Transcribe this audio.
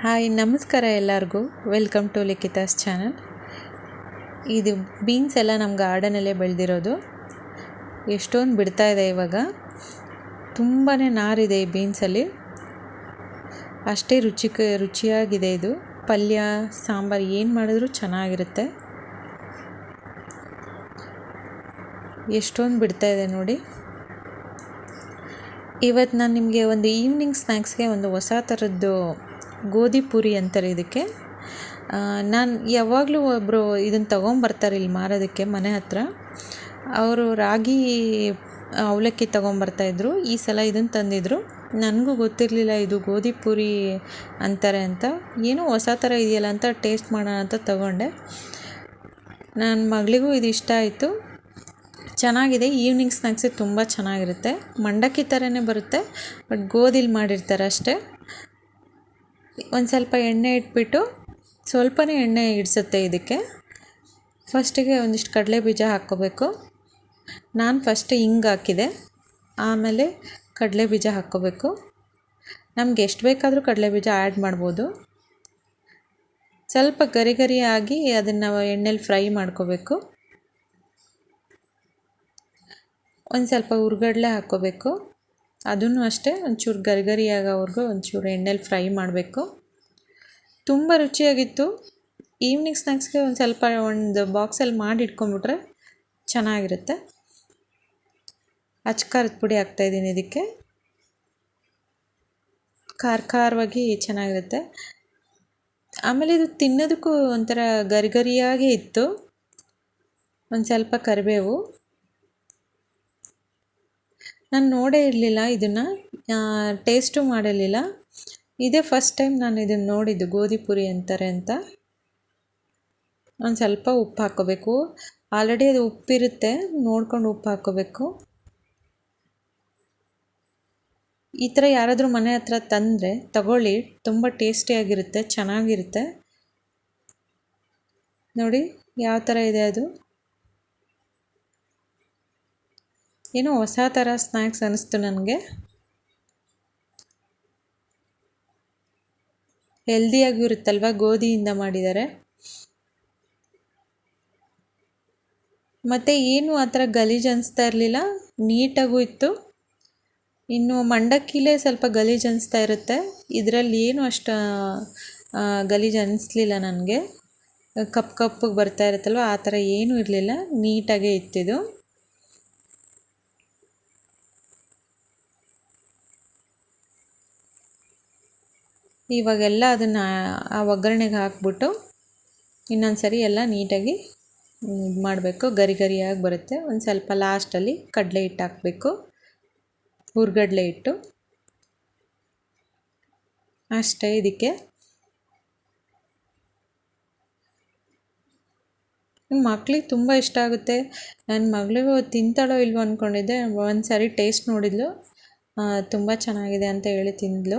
Hi, ನಮಸ್ಕಾರ ಎಲ್ಲರಿಗೂ. Welcome to ಲಿಖಿತಾಸ್ channel ಇದು ಬೀನ್ಸ್ ಎಲ್ಲ ನಮ್ಮ ಗಾರ್ಡನಲ್ಲೇ ಬೆಳೆದಿರೋದು. ಎಷ್ಟೊಂದು ಬಿಡ್ತಾ ಇದೆ ಇವಾಗ. ತುಂಬಾ ನಾರಿದೆ ಈ ಬೀನ್ಸಲ್ಲಿ ಅಷ್ಟೇ ರುಚಿಕ ರುಚಿಯಾಗಿದೆ ಇದು. ಪಲ್ಯ, ಸಾಂಬಾರು ಏನು ಮಾಡಿದ್ರೂ ಚೆನ್ನಾಗಿರುತ್ತೆ. ಎಷ್ಟೊಂದು ಬಿಡ್ತಾ ಇದೆ ನೋಡಿ. ಇವತ್ತು ನಾನು ನಿಮಗೆ ಒಂದು ಈವ್ನಿಂಗ್ ಸ್ನ್ಯಾಕ್ಸ್ಗೆ ಒಂದು ಹೊಸ ಥರದ್ದು ಗೋಧಿ ಪೂರಿ ಅಂತಾರೆ ಇದಕ್ಕೆ. ನಾನು ಯಾವಾಗಲೂ ಒಬ್ಬರು ಇದನ್ನು ತೊಗೊಂಬರ್ತಾರೆ ಇಲ್ಲಿ ಮಾರೋದಕ್ಕೆ ಮನೆ ಹತ್ರ. ಅವರು ರಾಗಿ ಅವಲಕ್ಕಿ ತೊಗೊಂಬರ್ತಾಯಿದ್ರು ಈ ಸಲ ಇದನ್ನು ತಂದಿದ್ರು. ನನಗೂ ಗೊತ್ತಿರಲಿಲ್ಲ ಇದು ಗೋಧಿ ಪೂರಿ ಅಂತಾರೆ ಅಂತ. ಏನೋ ಹೊಸ ಥರ ಇದೆಯಲ್ಲ ಅಂತ ಟೇಸ್ಟ್ ಮಾಡೋಣ ಅಂತ ತಗೊಂಡೆ. ನನ್ನ ಮಗಳಿಗೂ ಇದು ಇಷ್ಟ ಆಯಿತು. ಚೆನ್ನಾಗಿದೆ. ಈವ್ನಿಂಗ್ ಸ್ನ್ಯಾಕ್ಸಿಗೆ ತುಂಬ ಚೆನ್ನಾಗಿರುತ್ತೆ. ಮಂಡಕ್ಕಿ ಥರನೇ ಬರುತ್ತೆ, ಬಟ್ ಗೋಧಿಲಿ ಮಾಡಿರ್ತಾರೆ ಅಷ್ಟೇ. ಒಂದು ಸ್ವಲ್ಪ ಎಣ್ಣೆ ಇಟ್ಬಿಟ್ಟು ಸ್ವಲ್ಪನೇ ಎಣ್ಣೆ ಇಡಿಸುತ್ತೆ ಇದಕ್ಕೆ. ಫಸ್ಟಿಗೆ ಒಂದಿಷ್ಟು ಕಡಲೆ ಬೀಜ ಹಾಕ್ಕೋಬೇಕು. ನಾನು ಫಸ್ಟ್ ಹಿಂಗೆ ಹಾಕಿದೆ. ಆಮೇಲೆ ಕಡಲೆ ಬೀಜ ಹಾಕ್ಕೋಬೇಕು. ನಮ್ಗೆ ಎಷ್ಟು ಬೇಕಾದರೂ ಕಡಲೆ ಬೀಜ ಆ್ಯಡ್ ಮಾಡ್ಬೋದು. ಸ್ವಲ್ಪ ಗರಿ ಗರಿಯಾಗಿ ಅದನ್ನು ಎಣ್ಣೆಲಿ ಫ್ರೈ ಮಾಡ್ಕೋಬೇಕು. ಒಂದು ಸ್ವಲ್ಪ ಹುರ್ಗಡ್ಲೆ ಹಾಕ್ಕೋಬೇಕು. ಅದನ್ನು ಅಷ್ಟೇ ಒಂಚೂರು ಗರಿ ಆಗೋವರೆಗೂ ಒಂಚೂರು ಎಣ್ಣೆಲಿ ಫ್ರೈ ಮಾಡಬೇಕು. ತುಂಬ ರುಚಿಯಾಗಿತ್ತು. ಈವ್ನಿಂಗ್ ಸ್ನ್ಯಾಕ್ಸ್ಗೆ ಒಂದು ಸ್ವಲ್ಪ ಒಂದು ಬಾಕ್ಸಲ್ಲಿ ಮಾಡಿ ಇಟ್ಕೊಂಡ್ಬಿಟ್ರೆ ಚೆನ್ನಾಗಿರುತ್ತೆ. ಅಚ್ಚ ಖಾರದ ಪುಡಿ ಹಾಕ್ತಾಯಿದ್ದೀನಿ ಇದಕ್ಕೆ. ಖಾರ ಖಾರವಾಗಿ ಚೆನ್ನಾಗಿರುತ್ತೆ. ಆಮೇಲೆ ಇದು ತಿನ್ನೋದಕ್ಕೂ ಒಂಥರ ಗರಿಗರಿಯಾಗಿ ಇತ್ತು. ಒಂದು ಸ್ವಲ್ಪ ಕರಿಬೇವು. ನಾನು ನೋಡೇ ಇರಲಿಲ್ಲ ಇದನ್ನು ಟೇಸ್ಟು ಮಾಡಿರಲಿಲ್ಲ ಇದೇ ಫಸ್ಟ್ ಟೈಮ್ ನಾನು ಇದನ್ನು ನೋಡಿದ್ದು, ಗೋಧಿ ಪುರಿ ಅಂತಾರೆ ಅಂತ. ಒಂದು ಸ್ವಲ್ಪ ಉಪ್ಪು ಹಾಕೋಬೇಕು. ಆಲ್ರೆಡಿ ಅದು ಉಪ್ಪಿರುತ್ತೆ, ನೋಡ್ಕೊಂಡು ಉಪ್ಪು ಹಾಕೋಬೇಕು. ಈ ಥರ ಯಾರಾದರೂ ಮನೆ ಹತ್ರ ತಂದರೆ ತಗೊಳ್ಳಿ, ತುಂಬ ಟೇಸ್ಟಿಯಾಗಿರುತ್ತೆ ಚೆನ್ನಾಗಿರುತ್ತೆ. ನೋಡಿ, ಯಾವ ಥರ ಇದೆ ಅದು. ಏನೋ ಹೊಸ ಥರ ಸ್ನ್ಯಾಕ್ಸ್ ಅನ್ನಿಸ್ತು ನನಗೆ. ಹೆಲ್ದಿಯಾಗಿರುತ್ತಲ್ವ ಗೋಧಿಯಿಂದ ಮಾಡಿದ್ದಾರೆ. ಮತ್ತು ಏನು ಆ ಥರ ಗಲೀಜು ಅನಿಸ್ತಾ ಇರಲಿಲ್ಲ? ನೀಟಾಗೂ ಇತ್ತು. ಇನ್ನು ಮಂಡಕ್ಕಿಲೇ ಸ್ವಲ್ಪ ಗಲೀಜು ಅನಿಸ್ತಾ ಇರುತ್ತೆ. ಇದರಲ್ಲಿ ಏನು ಅಷ್ಟು ಗಲೀಜು ಅನ್ನಿಸ್ಲಿಲ್ಲ ನನಗೆ. ಕಪ್ಪು ಕಪ್ಪಿಗೆ ಬರ್ತಾ ಇರುತ್ತಲ್ವ? ಆ ಥರ ಏನೂ ಇರಲಿಲ್ಲ. ನೀಟಾಗೇ ಇತ್ತಿದು ಇವಾಗೆಲ್ಲ ಅದನ್ನು ಆ ಒಗ್ಗರಣೆಗೆ ಹಾಕ್ಬಿಟ್ಟು ಇನ್ನೊಂದು ಸರಿ ಎಲ್ಲ ನೀಟಾಗಿ ಇದು ಮಾಡಬೇಕು. ಗರಿ ಗರಿಯಾಗಿ ಬರುತ್ತೆ. ಒಂದು ಸ್ವಲ್ಪ ಲಾಸ್ಟಲ್ಲಿ ಕಡಲೆ ಹಿಟ್ಟು ಹಾಕಬೇಕು. ಹುರ್ಗಡಲೆ ಹಿಟ್ಟು. ಅಷ್ಟೇ ಇದಕ್ಕೆ. ಮಕ್ಳಿಗೆ ತುಂಬ ಇಷ್ಟ ಆಗುತ್ತೆ. ನನ್ನ ಮಗಳಿಗೂ ತಿಂತಾಳೋ ಇಲ್ವೋ ಅಂದ್ಕೊಂಡಿದ್ದೆ ಒಂದು ಸಾರಿ ಟೇಸ್ಟ್ ನೋಡಿದ್ಲು. ತುಂಬ ಚೆನ್ನಾಗಿದೆ ಅಂತ ಹೇಳಿ ತಿಂದಳು